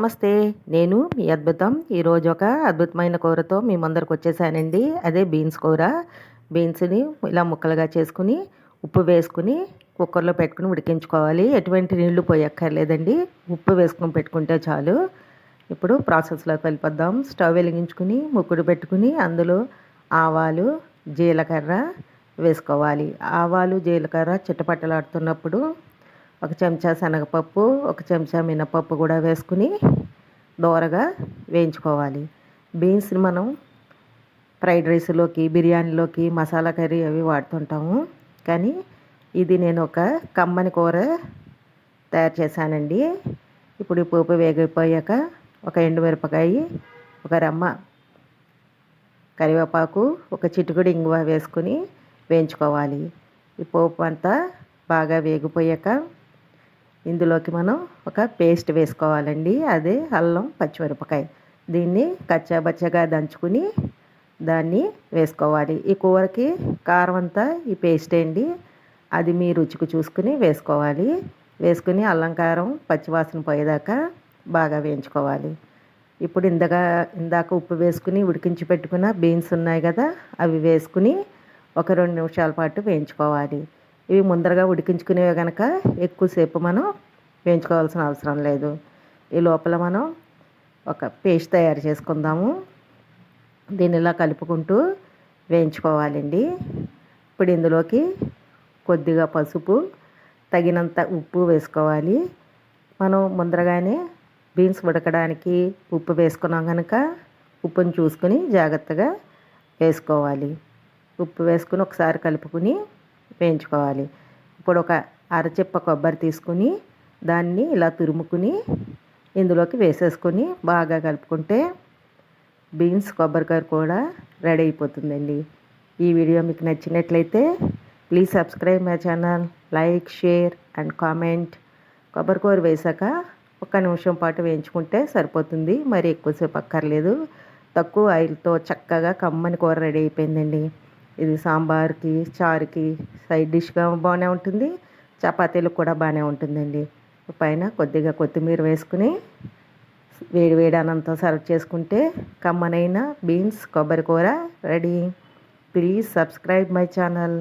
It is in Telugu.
నమస్తే. నేను మీ అద్భుతం. ఈరోజు ఒక అద్భుతమైన కూరతో మీ ముందరకు వచ్చేసానండి. అదే బీన్స్ కూర. బీన్స్ని ఇలా ముక్కలుగా చేసుకుని ఉప్పు వేసుకుని కుక్కర్లో పెట్టుకుని ఉడికించుకోవాలి. ఎటువంటి నీళ్ళు పోయక్కర్లేదండి. ఉప్పు వేసుకుని పెట్టుకుంటే చాలు. ఇప్పుడు ప్రాసెస్లోకి వెళ్ళిపోద్దాం. స్టవ్ వెలిగించుకుని ముక్కుడు పెట్టుకుని అందులో ఆవాలు జీలకర్ర వేసుకోవాలి. ఆవాలు జీలకర్ర చిట్టపట్టలాడుతున్నప్పుడు ఒక చెంచా శనగపప్పు ఒక చెంచా మినపప్పు కూడా వేసుకుని దోరగా వేయించుకోవాలి. బీన్స్ని మనం ఫ్రైడ్ రైస్లోకి బిర్యానీలోకి మసాలా కర్రీ అవి వాడుతుంటాము. కానీ ఇది నేను ఒక కమ్మని కూర తయారు చేశానండి. ఇప్పుడు ఈ పోపు వేగిపోయాక ఒక ఎండుమిరపకాయ ఒక రమ్మ కరివేపాకు ఒక చిటుకుడు ఇంగువ వేసుకుని వేయించుకోవాలి. ఈ పోపు అంతా బాగా వేగిపోయాక ఇందులోకి మనం ఒక పేస్ట్ వేసుకోవాలండి. అదే అల్లం పచ్చిమిరపకాయ. దీన్ని కచ్చాబచ్చగా దంచుకుని దాన్ని వేసుకోవాలి. ఈ కూరకి కారం అంతా ఈ పేస్ట్ అండి. అది మీ రుచికి చూసుకుని వేసుకోవాలి. వేసుకుని అల్లం కారం పచ్చివాసన పోయేదాకా బాగా వేయించుకోవాలి. ఇప్పుడు ఇందాక ఇందాక ఉప్పు వేసుకుని ఉడికించి పెట్టుకున్న బీన్స్ ఉన్నాయి కదా అవి వేసుకుని ఒక రెండు నిమిషాల పాటు వేయించుకోవాలి. ఇవి ముందరగా ఉడికించుకునేవి కనుక ఎక్కువసేపు మనం వేయించుకోవాల్సిన అవసరం లేదు. ఈ లోపల మనం ఒక పేస్ట్ తయారు చేసుకుందాము. దీన్ని ఇలా కలుపుకుంటూ వేయించుకోవాలండి. ఇప్పుడు ఇందులోకి కొద్దిగా పసుపు తగినంత ఉప్పు వేసుకోవాలి. మనం ముందరగానే బీన్స్ ఉడకడానికి ఉప్పు వేసుకున్నాం కనుక ఉప్పుని చూసుకుని జాగ్రత్తగా వేసుకోవాలి. ఉప్పు వేసుకుని ఒకసారి కలుపుకుని వేయించుకోవాలి. ఇప్పుడు ఒక అరచిప్ప కొబ్బరి తీసుకుని దాన్ని ఇలా తురుముకుని ఇందులోకి వేసేసుకొని బాగా కలుపుకుంటే బీన్స్ కొబ్బరికాయ కూడా రెడీ అయిపోతుందండి. ఈ వీడియో మీకు నచ్చినట్లయితే please subscribe my channel like share and comment. కొబ్బరికూర వేసాక ఒక నిమిషం పాటు వేయించుకుంటే సరిపోతుంది. మరి ఎక్కువసేపు అక్కర్లేదు. తక్కువ ఆయిల్తో చక్కగా కమ్మని కూర రెడీ అయిపోయిందండి. ఇది సాంబార్కి చారుకి సైడ్ డిష్గా బాగానే ఉంటుంది. చపాతీలకు కూడా బాగానే ఉంటుందండి. పైన కొద్దిగా కొత్తిమీర వేసుకుని వేడి వేడి అన్నంతో సర్వ్ చేసుకుంటే కమ్మనైన బీన్స్ కొబ్బరి కూర ready. Please subscribe my channel.